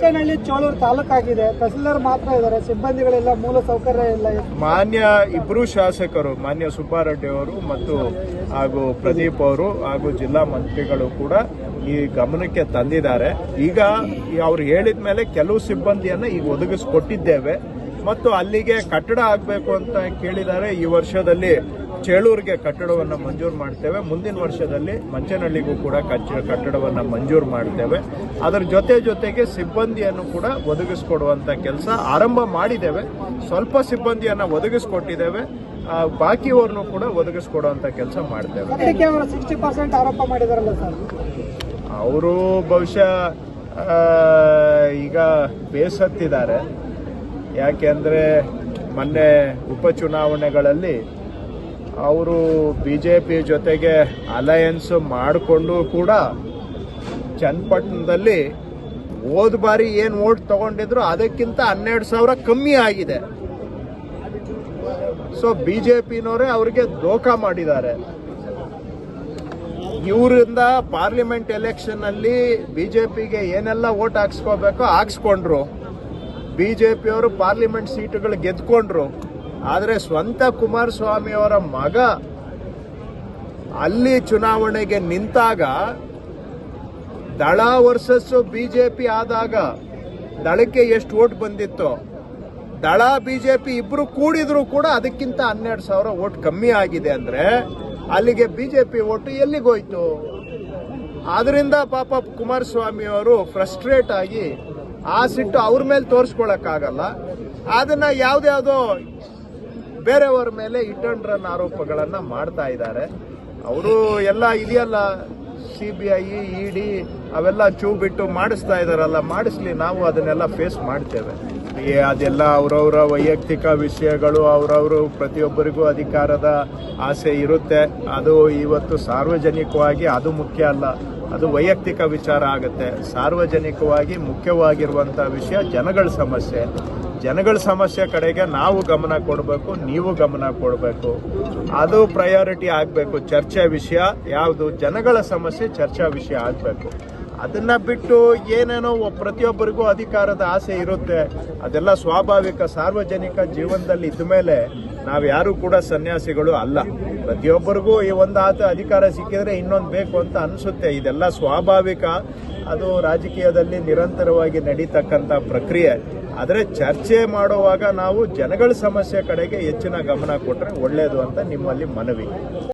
ಚನ್ನಹಳ್ಳಿ ಚೋಳೂರು ತಾಲೂಕಾಗಿದೆ. ತಹಸೀಲ್ದಾರ್ ಮಾತ್ರ ಇದ್ದಾರೆ. ಸಿಬ್ಬಂದಿಗಳೆಲ್ಲ ಮೂಲ ಸೌಕರ್ಯ ಇಲ್ಲ. ಮಾನ್ಯ ಇಬ್ರು ಶಾಸಕರು, ಮಾನ್ಯ ಸುಬ್ಬಾರೆಡ್ಡಿ ಅವರು ಮತ್ತು ಹಾಗೂ ಪ್ರದೀಪ್ ಅವರು ಹಾಗೂ ಜಿಲ್ಲಾ ಮಂತ್ರಿಗಳು ಕೂಡ ಈ ಗಮನಕ್ಕೆ ತಂದಿದ್ದಾರೆ. ಈಗ ಅವ್ರು ಹೇಳಿದ ಮೇಲೆ ಕೆಲವು ಸಿಬ್ಬಂದಿಯನ್ನ ಈಗ ಒದಗಿಸ್ಕೊಟ್ಟಿದ್ದೇವೆ. ಮತ್ತು ಅಲ್ಲಿಗೆ ಕಟ್ಟಡ ಆಗಬೇಕು ಅಂತ ಕೇಳಿದ್ದಾರೆ. ಈ ವರ್ಷದಲ್ಲಿ ಚೇಳೂರಿಗೆ ಕಟ್ಟಡವನ್ನು ಮಂಜೂರು ಮಾಡ್ತೇವೆ. ಮುಂದಿನ ವರ್ಷದಲ್ಲಿ ಮಂಚನಹಳ್ಳಿಗೂ ಕೂಡ ಕಚ್ಚ- ಕಟ್ಟಡವನ್ನು ಮಂಜೂರು ಮಾಡ್ತೇವೆ. ಅದರ ಜೊತೆ ಜೊತೆಗೆ ಸಿಬ್ಬಂದಿಯನ್ನು ಕೂಡ ಒದಗಿಸ್ಕೊಡುವಂಥ ಕೆಲಸ ಆರಂಭ ಮಾಡಿದ್ದೇವೆ. ಸ್ವಲ್ಪ ಸಿಬ್ಬಂದಿಯನ್ನು ಒದಗಿಸ್ಕೊಟ್ಟಿದ್ದೇವೆ. ಬಾಕಿಯವ್ರನ್ನೂ ಕೂಡ ಒದಗಿಸ್ಕೊಡುವಂಥ ಕೆಲಸ ಮಾಡ್ತೇವೆ. ಅವರು ಬಹುಶಃ ಈಗ ಬೇಸತ್ತಿದ್ದಾರೆ. ಯಾಕೆಂದರೆ ಮೊನ್ನೆ ಉಪಚುನಾವಣೆಗಳಲ್ಲಿ ಅವರು ಬಿ ಜೆ ಪಿ ಜೊತೆಗೆ ಅಲಯನ್ಸ್ ಮಾಡಿಕೊಂಡು ಕೂಡ ಚನ್ನಪಟ್ಟಣದಲ್ಲಿ ಹೋದ ಬಾರಿ ಏನು ಓಟ್ ತಗೊಂಡಿದ್ರು ಅದಕ್ಕಿಂತ ಹನ್ನೆರಡು ಸಾವಿರ ಕಮ್ಮಿ ಆಗಿದೆ. ಸೊ ಬಿ ಜೆ ಪಿನವರೇ ಅವರಿಗೆ ದೋಖ ಮಾಡಿದ್ದಾರೆ. ಇವರಿಂದ ಪಾರ್ಲಿಮೆಂಟ್ ಎಲೆಕ್ಷನ್ನಲ್ಲಿ ಬಿ ಜೆ ಪಿಗೆ ಏನೆಲ್ಲ ಓಟ್ ಹಾಕ್ಸ್ಕೋಬೇಕೋ ಹಾಕ್ಸ್ಕೊಂಡ್ರು. ಬಿ ಜೆ ಪಿಯವರು ಪಾರ್ಲಿಮೆಂಟ್ ಸೀಟುಗಳು ಗೆದ್ಕೊಂಡ್ರು. ಆದರೆ ಸ್ವಂತ ಕುಮಾರಸ್ವಾಮಿ ಅವರ ಮಗ ಅಲ್ಲಿ ಚುನಾವಣೆಗೆ ನಿಂತಾಗ ದಳ ವರ್ಸಸ್ ಬಿಜೆಪಿ ಆದಾಗ ದಳಕ್ಕೆ ಎಷ್ಟು ಓಟ್ ಬಂದಿತ್ತು, ದಳ, ಬಿಜೆಪಿ ಇಬ್ರು ಕೂಡಿದ್ರು ಕೂಡ ಅದಕ್ಕಿಂತ ಹನ್ನೆರಡು ಸಾವಿರ ಓಟ್ ಕಮ್ಮಿ ಆಗಿದೆ ಅಂದ್ರೆ ಅಲ್ಲಿಗೆ ಬಿಜೆಪಿ ಓಟು ಎಲ್ಲಿಗೋಯ್ತು? ಆದ್ರಿಂದ ಪಾಪ ಕುಮಾರಸ್ವಾಮಿ ಅವರು ಫ್ರಸ್ಟ್ರೇಟ್ ಆಗಿ ಆ ಸಿಟ್ಟು ಅವ್ರ ಮೇಲೆ ತೋರಿಸ್ಕೊಳಕ್ಕಾಗಲ್ಲ. ಅದನ್ನ ಯಾವ್ದ್ಯಾವ್ದೋ ಬೇರೆಯವರ ಮೇಲೆ ಹಿಟ್ ರನ್ ಆರೋಪಗಳನ್ನ ಮಾಡ್ತಾ ಇದ್ದಾರೆ. ಅವರು ಎಲ್ಲ ಇದೆಯಲ್ಲ ಸಿ ಬಿ ಐ ಇಡಿ ಅವೆಲ್ಲ ಚೂ ಬಿಟ್ಟು ಮಾಡಿಸ್ತಾ ಇದಾರಲ್ಲ ಮಾಡಿಸ್ಲಿ ನಾವು ಅದನ್ನೆಲ್ಲ ಫೇಸ್ ಮಾಡ್ತೇವೆ. ಅದೆಲ್ಲ ಅವರವರ ವೈಯಕ್ತಿಕ ವಿಷಯಗಳು, ಅವರವರು ಪ್ರತಿಯೊಬ್ಬರಿಗೂ ಅಧಿಕಾರದ ಆಸೆ ಇರುತ್ತೆ. ಅದು ಇವತ್ತು ಸಾರ್ವಜನಿಕವಾಗಿ ಅದು ಮುಖ್ಯ ಅಲ್ಲ. ಅದು ವೈಯಕ್ತಿಕ ವಿಚಾರ ಆಗುತ್ತೆ. ಸಾರ್ವಜನಿಕವಾಗಿ ಮುಖ್ಯವಾಗಿರುವಂಥ ವಿಷಯ ಜನಗಳ ಸಮಸ್ಯೆ. ಜನಗಳ ಸಮಸ್ಯೆ ಕಡೆಗೆ ನಾವು ಗಮನ ಕೊಡಬೇಕು, ನೀವು ಗಮನ ಕೊಡಬೇಕು. ಅದು ಪ್ರಯಾರಿಟಿ ಆಗಬೇಕು. ಚರ್ಚೆ ವಿಷಯ ಯಾವುದು? ಜನಗಳ ಸಮಸ್ಯೆ, ಚರ್ಚಾ ವಿಷಯ ಆಗಬೇಕು. ಅದನ್ನು ಬಿಟ್ಟು ಏನೇನೋ ಪ್ರತಿಯೊಬ್ಬರಿಗೂ ಅಧಿಕಾರದ ಆಸೆ ಇರುತ್ತೆ. ಅದೆಲ್ಲ ಸ್ವಾಭಾವಿಕ, ಸಾರ್ವಜನಿಕ ಜೀವನದಲ್ಲಿ ಇದ್ದ ಮೇಲೆ ನಾವು ಯಾರು ಕೂಡ ಸನ್ಯಾಸಿಗಳು ಅಲ್ಲ. ಪ್ರತಿಯೊಬ್ಬರಿಗೂ ಈ ಒಂದು ಆತ ಅಧಿಕಾರ ಸಿಕ್ಕಿದ್ರೆ ಇನ್ನೊಂದು ಬೇಕು ಅಂತ ಅನಿಸುತ್ತೆ. ಇದೆಲ್ಲ ಸ್ವಾಭಾವಿಕ. ಅದು ರಾಜಕೀಯದಲ್ಲಿ ನಿರಂತರವಾಗಿ ನಡೀತಕ್ಕಂಥ ಪ್ರಕ್ರಿಯೆ. ಆದರೆ ಚರ್ಚೆ ಮಾಡುವಾಗ ನಾವು ಜನಗಳ ಸಮಸ್ಯೆ ಕಡೆಗೆ ಹೆಚ್ಚಿನ ಗಮನ ಕೊಟ್ಟರೆ ಒಳ್ಳೆಯದು ಅಂತ ನಿಮ್ಮಲ್ಲಿ ಮನವಿ.